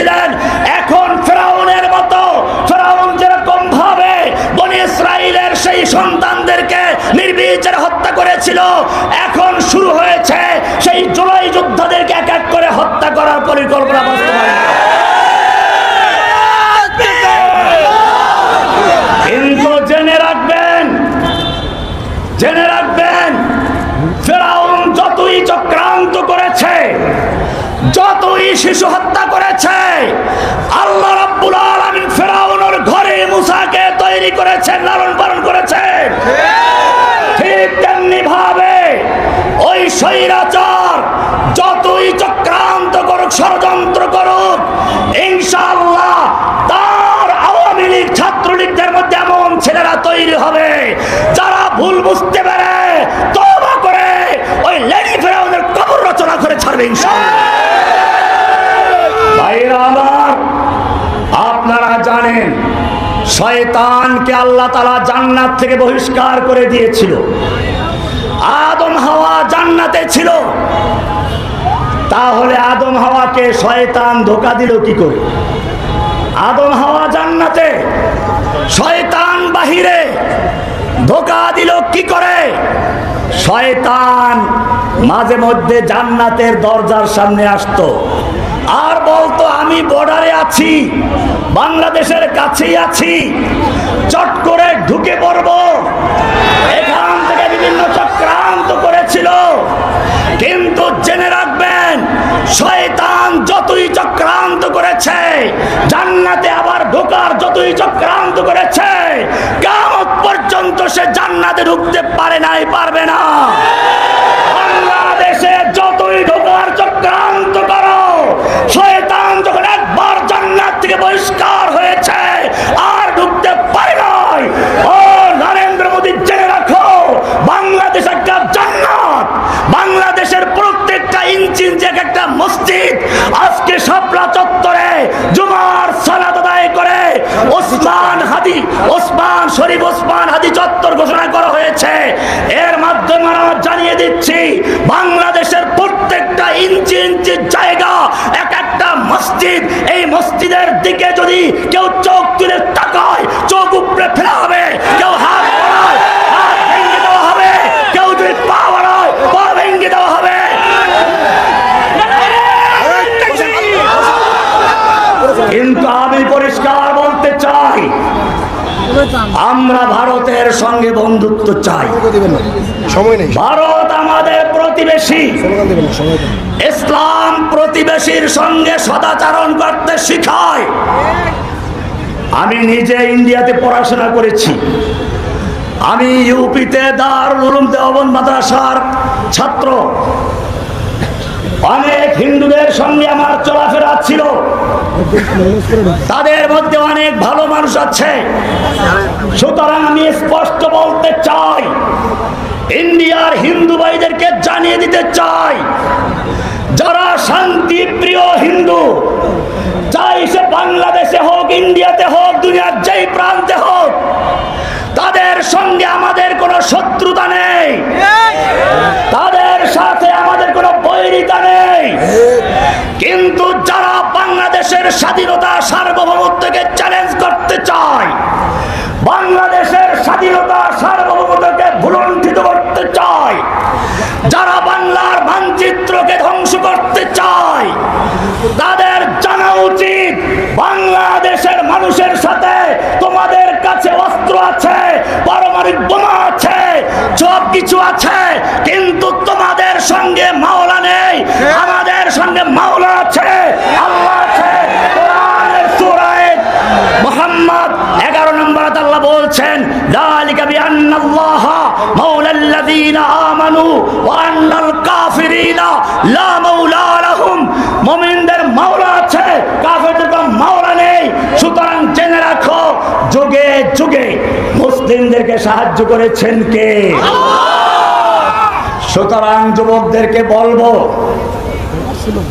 করেছিলেন এখন ফেরাউনের মতো ফেরাউন যেরকম ভাবে বনি ইসরায়েলের সেই সন্তানদেরকে নির্বিচারে হত্যা করেছিল, এখন শুরু হয়েছে সেই জুলাই যোদ্ধাদেরকে এক এক করে হত্যা করার পরিকল্পনা বাস্তবায়ন কিন্তু জেনে রাখবেন জেনে রাখবেন, ফেরাউন যতই চক্রান্ত করেছে, যতই শিশু হত্যা করেছে আল্লাহ রাব্বুল আলামিন ফেরাউনের ঘরে মুসাকে তৈরি করেছেন, লালন পালন করেছেন। ঠিক তেমনি ভাবে ওই স্বৈরাচার যতই চক্রান্ত করুক, ষড়যন্ত্র করুক, ইনশাআল্লাহ তার আওয়ামী লীগ ছাত্রলীগদের মধ্যে এমন ছেলেরা তৈরি হবে, যারা ভুল বুঝতে পারে তবা করে, ওই লেডি ফেরাউনের কবর রচনা করে ছাড়বে ইনশাআল্লাহ। ভাইরা আমার, আপনারা জানেন শয়তানকে আল্লাহ তালা জান্নাত থেকে বহিষ্কার করে দিয়েছিল। আদম হাওয়া জান্নাতে ছিল। তাহলে আদম হাওয়াকে শয়তান ধোকা দিল কি করে? আদম হাওয়া জান্নাতে, শয়তান বাহিরে ধোকা দিল কি করে? শয়তান মাঝে মধ্যে জান্নাতের দরজার সামনে আসতো। আমি বর্ডারে আছি, বাংলাদেশের কাছেই আছি, চট করে ঢুকে পড়ব। এখান থেকে বিভিন্ন চক্রান্ত করেছিল, কিন্তু জেনে রাখবেন, শয়তান যতই চক্রান্ত করেছে, জান্নাতে আবার ঢোকার যতই চক্রান্ত করেছে কামত পর্যন্ত সে জান্নাতে ঢুকতে পারে নাই, পারবে না বাংলাদেশে যতই ঢোকার চক্রান্ত করো শয়তান যখন একবার জান্নাত থেকে বহিষ্কার হয়েছে আর ঢুকতে পারে নাই ও নরেন্দ্র মোদী জেনে রাখো বাংলাদেশ একটা জান্নাত বাংলাদেশের প্রত্যেকটা ইঞ্চি ইঞ্চি এক একটা মসজিদ আজকে শাপলা চত্বরে জুমার সালাত আদায় করে ওসমান হাদি, ওসমান শরীফ ওসমান হাদি চত্বর ঘোষণা করা হয়েছে। এর মাধ্যমে আমরা জানিয়ে দিচ্ছি, বাংলাদেশের প্রত্যেকটা ইঞ্চি ইঞ্চি জায়গা এক একটা মসজিদ। এই মসজিদের দিকে যদি কেউ চোখ তুলে তাকায় চোখ উপরে ফেলা হবে কেউ হাত বাড়ায় হাত ভেঙে দেওয়া হবে কেউ যদি পা বাড়ায় পা ভেঙে দেওয়া হবে কিন্তু আমি পরিষ্কার বলতে চাই আমরা ভারতের সঙ্গে বন্ধুত্ব চাই। সময় নেই। ভারত আমাদের প্রতিবেশী। ইসলাম প্রতিবেশীর সঙ্গে সদাচরণ করতে শিখায়। আমি নিজে ইন্ডিয়াতে পড়াশোনা করেছি। আমি ইউপিতে দারুল উলুম দেওবন্দ মাদ্রাসার ছাত্র। অনেক হিন্দুদের সঙ্গে আমার চলাফেরা ছিল। তাদের মধ্যে অনেক ভালো মানুষ আছে। সুতরাং আমি স্পষ্ট বলতে চাই, ইন্ডিয়ার হিন্দু ভাইদেরকে জানিয়ে দিতে চাই, যারা শান্তি প্রিয় হিন্দু চাই সে বাংলাদেশে হোক, ইন্ডিয়াতে হোক, দুনিয়ার যেই প্রান্তে হোক, তাদের সঙ্গে আমাদের কোনো শত্রুতা নেই। তাদের সাথে আমাদের কোনো বৈরিতা নেই। কিন্তু যারা বাংলাদেশের স্বাধীনতা সার্বভৌমত্বকে চ্যালেঞ্জ করতে চায়, বাংলাদেশের স্বাধীনতা সার্বভৌমত্বকে ভুলণ্ঠিত করতে চায়, যারা বাংলার মানচিত্রকে ধ্বংস করতে চায়, তাদের জানা উচিত বাংলাদেশের মানুষের সাথে তোমাদের কাছে অস্ত্র আছে, পারমাণবিক বোমা আছে সব কিছু আছে, কিন্তু সঙ্গে মাওলা নেই আমাদের সঙ্গে মাওলা আছে। আল্লাহ মোহাম্মদ। এগারো নম্বর আল্লাহ বলছেন দালিকা বিআন্নাল্লাহ মাওলাল্লাযীনা আমানু ওয়া আন্নাল কাফিরিনা লা মাওলা লাহুম। মুমিনদের মাওলা আছে কাফেরদের মাওলা নেই। সুতরাং জেনে রাখো যুগে যুগে মুসলিমদেরকে সাহায্য করেছেন কে? সুতরাং যুবকদেরকে বলব,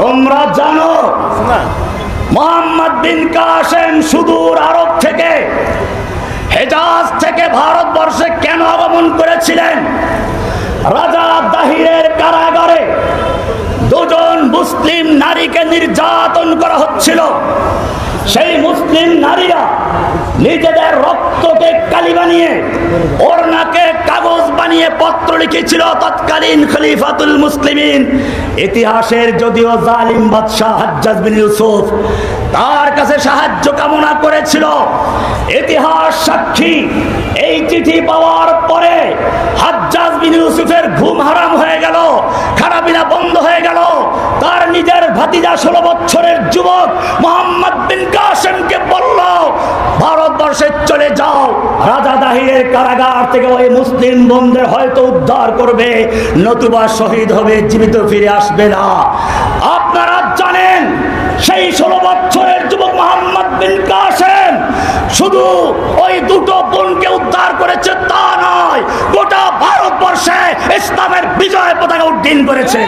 তোমরা জানো, মোহাম্মদ বিন কাসেম সুদূর আরব থেকে হেজাজ থেকে ভারতবর্ষে কেন আগমন করেছিলেন? রাজা দাহিরের কারাগারে দুজন মুসলিম নারীকে নির্যাতন করা হচ্ছিল। সেই মুসলিম নারীরা নিজেদের রক্তকে কালি বানিয়ে ওড়নাকে কাগজ বানিয়ে পত্র লিখেছিল, তৎকালীন খলিফাতুল মুসলিমিন। ইতিহাসের যদিও জালিম বাদশাহ হাজ্জাজ বিন ইউসুফ তার কাছে সাহায্য কামনা করেছিল, ইতিহাস সাক্ষী, এই চিঠি পাওয়ার পরে হাজ্জাজ বিন ইউসুফের ঘুম হারাম হয়ে গেল। খারাপিনা বন্ধ হয়ে গেল। তার নিজের ভাতিজা ষোলো বছরের যুবক মোহাম্মদ বিন কাসেমকে বলল, ভারতবর্ষে চলে যাও। রাজা দাহিরের কারাগার থেকে ওই মুসলিম বন্ধের হয়তো উদ্ধার করবে। নতুবা শহীদ হবে, জীবিত ফিরে আসবে না। আপনারা জানেন, সেই ষোলো বছরের যুবক মোহাম্মদ বিন কাসেম শুধু ওই দুটো বোনকে উদ্ধার করেছে তা নয়, গোটা ভারতবর্ষে ইসলামের বিজয় পতাকা উড্ডীন করেছে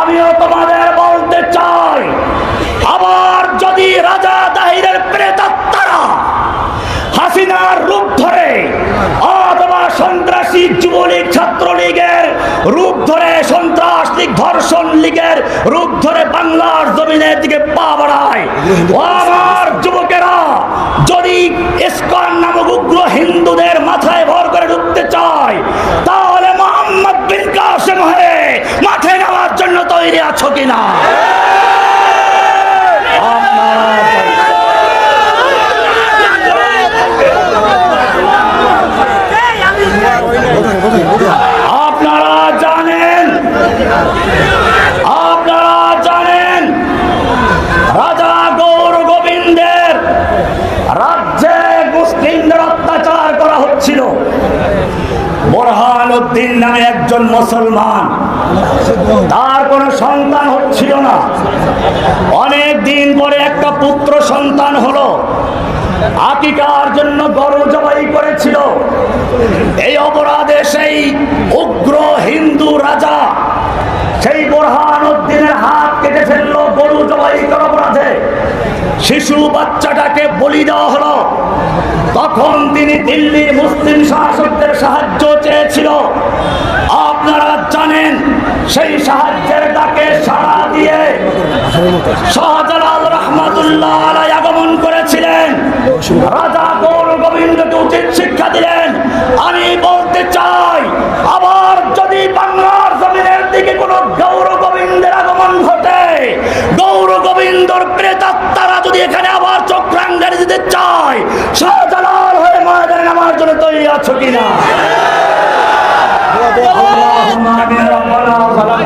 আমিও তোমাদের বলতে চাই, আবার যদি রাজা দাহিরের প্রেতাত্মারা হাসিনার রূপ ধরে অথবা সন্ত্রাসী যুবলীগ, ছাত্রলীগের রূপ ধরে ধর্ষণ লীগের রূপ ধরে বাংলার জমিনের দিকে পা বাড়ায়। আমার যুবকেরা, যদি ইস্কন নামক উগ্র হিন্দুদের মাথায় ভর করে ঢুকতে চায়, তাহলে মোহাম্মদ বিন কাসেম হয়ে মাঠে নেওয়ার জন্য তৈরি আছো কিনা? একজন মুসলমান। তার কোনো সন্তান হচ্ছিল না। অনেক দিন পরে একটা পুত্র সন্তান হলো। আকিকার জন্য গরু জবাই করেছিল। এই অপরাধে সেই উগ্র হিন্দু রাজা, সেই বোরহান উদ্দিনের হাত কেটে ফেলল গরু জবাই করার অপরাধে। শিশু বাচ্চাটাকে বলি দেওয়া হলো। তখন তিনি দিল্লির মুসলিম শাসকদের সাহায্য চেয়েছিল। সেই সাহায্যের ডাকে সাড়া দিয়ে শাহজালাল রহমাতুল্লাহ আলাই আগমন করেছিলেন। রাজা গৌর গোবিন্দকে উচিত শিক্ষা দিলেন। আমি বলতে চাই, আবার যদি বাংলার জমিনের দিকে কোন গৌর গোবিন্দের আগমন ঘটে, গৌর গোবিন্দর প্রেতাত্মারা যদি এখানে আবার চক্রাঙ্গারি দিতে চায়, শাহজালাল হয়ে ময়দানে নামার জন্য তৈরি আছো কিনা?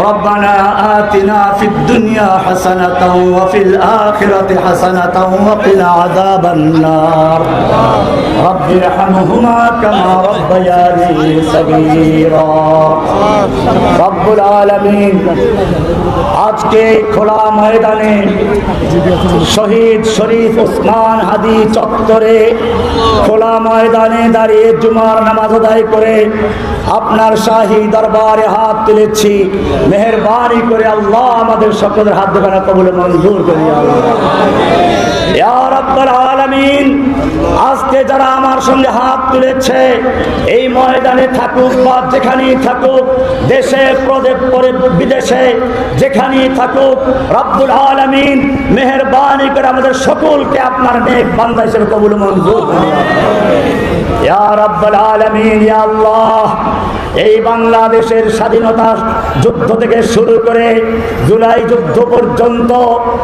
ربنا آتنا في الدنيا حسنة وفي الآخرة حسنة وقنا عذاب النار رب ارحمهما كما ربياني صغيرا رب العالمين আজকে খোলা ময়দানে শহীদ শরীফ ওসমান হাদি চত্বরে খোলা ময়দানে দাঁড়িয়ে জুমার নামাজ আদায় করে আপনার শাহী দরবারে হাত তুলেছি মেহরবানি করে আল্লাহ আমাদের সকলের হাত দোকানে কবুল মঞ্জুর করি আলামিন, আজকে যারা আমার সঙ্গে হাত তুলেছে, এই ময়দানে থাকুক বা যেখানেই থাকুক, দেশে পরে বিদেশে, যেখানেই থাকুক, রব্বুল আলামিন মেহরবানি করে আমাদের সকলকে আপনার নেক বান্দা হিসেবে কবুল মঞ্জুর। ইয়া রাব্বাল আলামিন আল্লাহ এই বাংলাদেশের স্বাধীনতা যুদ্ধ থেকে শুরু করে জুলাই যুদ্ধ পর্যন্ত,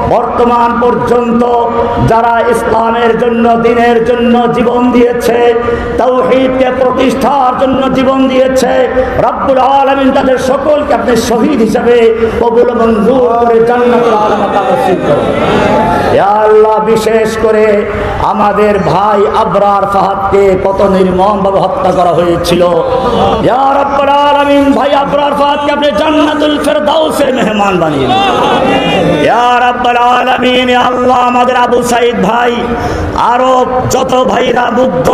বর্তমান পর্যন্ত, যারা ইসলামের জন্য, দিনের জন্য জীবন দিয়েছে তৌহিদকে প্রতিষ্ঠার জন্য জীবন দিয়েছে, রব্বুল আলামিন তাদের সকলকে আপনি শহীদ হিসাবে কবুল মঞ্জুর করে জান্নাতুল আলম আতা নসিব করুন। আল্লাহ, বিশেষ করে আমাদের ভাই আবরার ফাহাদকে কত নির্মমভাবে হত্যা করা হয়েছিল। ভাই আবরার ফাতকে আপনি জান্নাতুল ফেরদাউসের মেহমান বানিয়ে আল্লাহ ভাই ভাইরা বুদ্ধ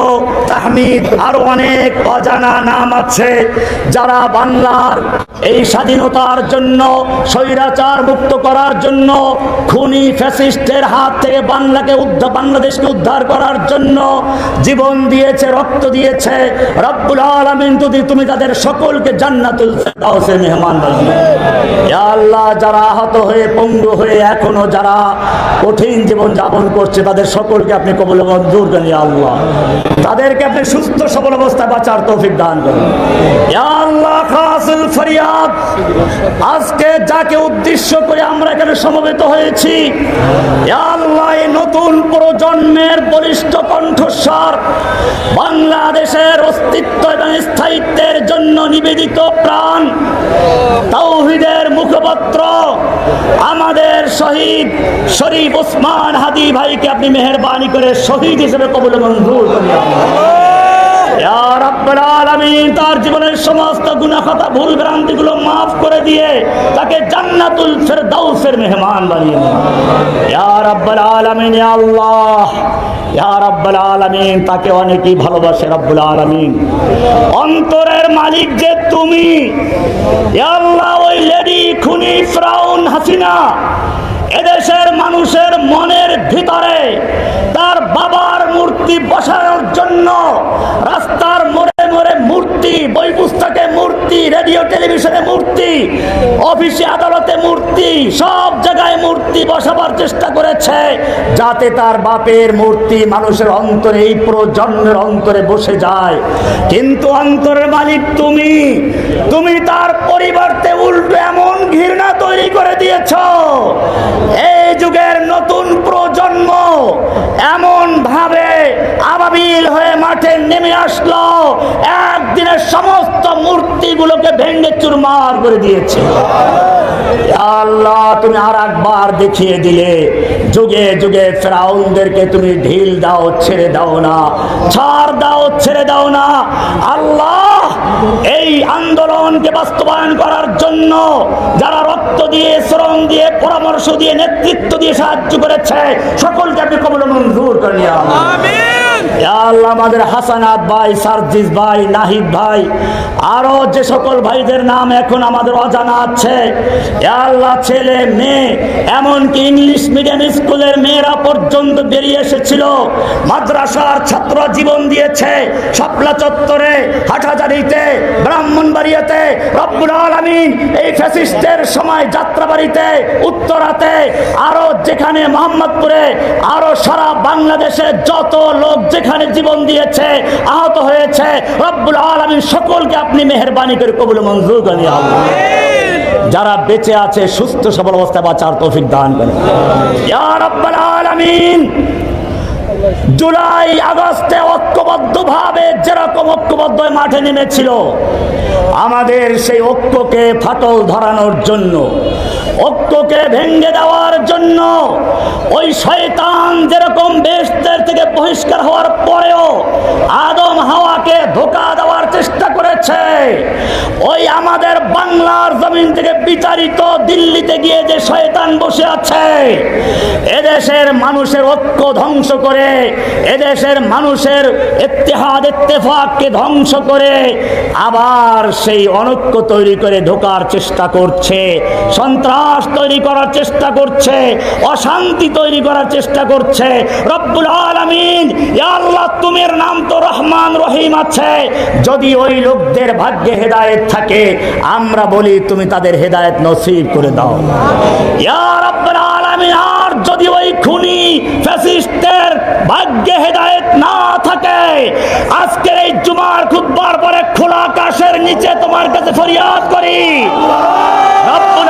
আরও অনেক অজানা নাম আছে, যারা বাংলার এই স্বাধীনতার জন্য, স্বৈরাচার মুক্ত করার জন্য খুনি ফ্যাসিস্টের হাত থেকে বাংলাকে উদ্ধার, বাংলাদেশকে উদ্ধার করার জন্য জীবন দিয়েছে, রক্ত দিয়েছে। রব্বুল আলামিন যদি তুমি তাদের সকলকে জান্নাতুল ফেরদাউসের মেহমান আল্লাহ, যারা আহত হয়ে, পঙ্গু হয়ে এখনও যারা কঠিন জীবন যাপন করছে, তাদের সকলকে আপনি কবল মঞ্জুর করেন আল্লাহ। তাদেরকে আপনি সুস্থ, সবল অবস্থায় বাঁচার তৌফিক দান করেন। আল্লাহ, খাসুল ফরিয়াদ, আজকে যাকে উদ্দেশ্য করে আমরা এখানে সমবেত হয়েছি নতুন প্রজন্মের বলিষ্ঠ কণ্ঠস্বর বাংলাদেশের অস্তিত্ব এবং স্থায়িত্বের জন্য নিবেদিত প্রাণ, তাওহিদের মুখপত্র, আমাদের শহীদ শরীফ ওসমান হাদি ভাইকে আপনি মেহরবানি করে শহীদ হিসেবে কবুল মঞ্জুর আলামিন তার জীবনের সমস্ত গুনাহখাতা ভুল ভ্রান্তিগুলো মাফ করে দিয়ে তাকে জান্নাতুল ফেরদাউসের মেহমান বানিয়ে দিন। আলামিন আল্লাহ, ইয়া রাব্বুল আলামিন, তাকে অনেকেই ভালোবাসে রাব্বুল আলামিন। অন্তরের মালিক যে তুমি আল্লাহ, ওই লেডি খুনি ফ্রাউন হাসিনা এদেশের মানুষের মনের ভিতরে তার বাবার মূর্তি বসানোর জন্য রাস্তার মোড়ে মোড়ে মূর্তি বই পুস্তকে মূর্তি, রেডিও, টেলিভিশনে মূর্তি, অফিসে আদালতে মূর্তি, সব বসাবার চেষ্টা করেছে, যাতে তার বাপের মূর্তি মানুষের অন্তরে, এই প্রজন্মের অন্তরে বসে যায়। কিন্তু অন্তরের মালিক তুমি তুমি তার পরিবর্তে উল্টো এমন ঘৃণা তৈরি করে দিয়েছ। এই যুগের নতুন প্রজন্ম এমন ভাবে আবাবিল হয়ে মাঠে নেমে আসলো একদিনের সমস্ত মূর্তিগুলোকে ভেঙে চুরমার করে দিয়েছে। আল্লাহ, তুমি আর একবার দেখিয়ে দিলে, যুগে যুগে ফেরাউনদেরকে তুমি ঢিল দাও, ছেড়ে দাও না, ছাড় দাও, ছেড়ে দাও না। আল্লাহ, এই আন্দোলনকে বাস্তবায়ন করার জন্য যারা রক্ত দিয়ে, শ্রম দিয়ে, পরামর্শ দিয়ে, নেতৃত্ব দিয়ে সাহায্য করেছে, সকলকে আপনি কবল মঞ্জুর করে নিয়ে আল্লাহ আমাদের হাসানাত ভাই, সার্জিস ভাই, নাহিদ ভাই, আরও যে সকল ভাইদের নাম এখন আমাদের অজানা আছে। আল্লাহ ছেলে, মেয়ে, এমনকি ইংলিশ মিডিয়াম স্কুলের মেয়েরা পর্যন্ত বেরিয়ে এসেছিল। মাদ্রাসার ছাত্র জীবন দিয়েছে শাপলা চত্বরে, হাটহাজারিতে, ব্রাহ্মণবাড়িয়াতে। রব্বুল আলামিন এই ফ্যাসিস্টের সময় যাত্রাবাড়িতে, উত্তরাতে, আরও যেখানে মোহাম্মদপুরে, আরও সারা বাংলাদেশে যত লোক যেখানে জীবন দিয়েছে আহত হয়েছে। রব্বুল আলামিন সকলকে আপনি মেহরবানি করে কবুল মঞ্জুর করেন যারা বেঁচে আছে সুস্থ সবল অবস্থায় বাঁচার তৌফিক দান করেন ইয়া রাব্বাল আলামিন জুলাই আগস্টে ঐক্যবদ্ধ ভাবে যেরকম ঐক্যবদ্ধ মাঠে নেমেছিল আমাদের সেই ঐক্যকে ফাটল ধরানোর জন্য ঐক্যকে ভেঙ্গে দেওয়ার জন্য ওই শয়তান যেরকম বেশদের থেকে বহিষ্কার হওয়ার পরেও আদম হাওয়াকে ধোকা দেওয়ার চেষ্টা করেছে, ওই আমাদের বাংলার জমিন থেকে বিচারিত দিল্লিতে গিয়ে যে শয়তান বসে আছে, এদেশের মানুষের ঐক্য ধ্বংস করে, এদেশের মানুষের ইত্তেহাদ, ইত্তেফাককে ধ্বংস করে আবার সেই অনৈক্য তৈরি করে ঢোকার চেষ্টা করছে। সন্ত্রাস তৈরি করার চেষ্টা করছে, অশান্তি তৈরি করার চেষ্টা করছে। রব্বুল আলামিন আল্লাহ, তুমের নাম তো রহমান রহিম আছে। যদি ওই লোকদের ভাগ্যে হেদায়েত থাকে, আমরা বলি তুমি তাদের হেদায়েত নসিব করে দাও। ইয়া রব্বুল আলামিন, আর যদি ওই খুনি ফ্যাসিস্টের ভাগ্যে হেদায়েত না থাকে, আজকের এই জুমার খুতবার পরে খোলা আকাশের নিচে তোমার কাছে ফরিয়াদ করি। রব্বুল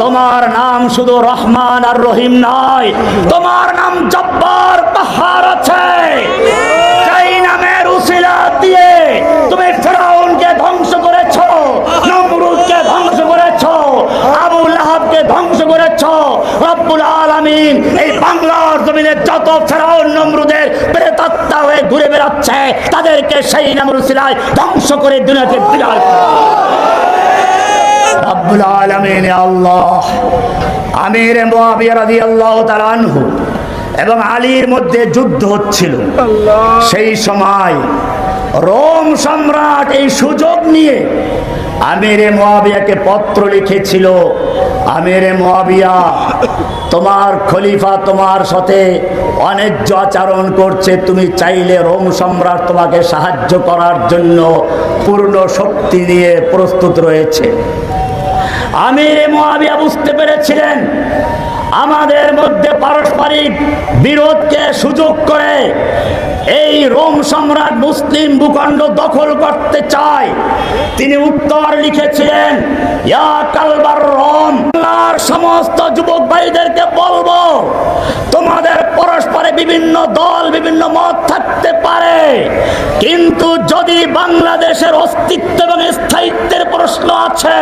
তোমার নাম শুধু রহমান আর রহিম নয়, তোমার নাম জব্বার পাহাড় আছে সেই নামের উসিলা দিয়ে তুমি ফেরাউনকে ধ্বংস করেছ, নমরুদকে ধ্বংস করেছ ধ্বংস এই ঘুরে বেরোচ্ছে তাদেরকে সেই ধ্বংস করে দুনিয়াকে করো। রব্বুল আলামিন আল্লাহ। আমির তাআলা আনহু এবং আলীর মধ্যে যুদ্ধ হচ্ছিল। সেই সময় রোম সম্রাট এই সুযোগ নিয়ে আমিরে মুয়াবিয়াকে পত্র লিখেছিল আমিরে মুয়াবিয়া তোমার খলিফা তোমার সাথে অন্যায্য আচরণ করছে। তুমি চাইলে রোম সম্রাট তোমাকে সাহায্য করার জন্য পূর্ণ শক্তি নিয়ে প্রস্তুত রয়েছে। আমির মহাবিয়া বুঝতে পেরেছিলেন। আমাদের মধ্যে পারস্পরিক বিরোধকে সুযোগ করে এই রোম সম্রাট মুসলিম ভূখণ্ড দখল করতে চায়। তিনি উত্তর লিখেছিলেন, ইয়া কালবার সমস্ত যুবক ভাইদেরকে বলব, তোমাদের পরস্পরে বিভিন্ন দল, বিভিন্ন মত থাকতে পারে। কিন্তু যদি বাংলাদেশের অস্তিত্ব এবং স্থায়িত্বের প্রশ্ন আছে,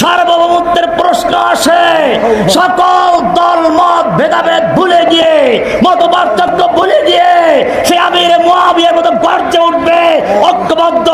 সার্বভৌমত্বের প্রশ্ন আসে, সকল দল, মত, ভেদাভেদ ভুলে গিয়ে মত পার্থক্য ভুলে গিয়ে, সে আমির মহাবিয়ার মতো গর্জে উঠবে, ঐক্যবদ্ধ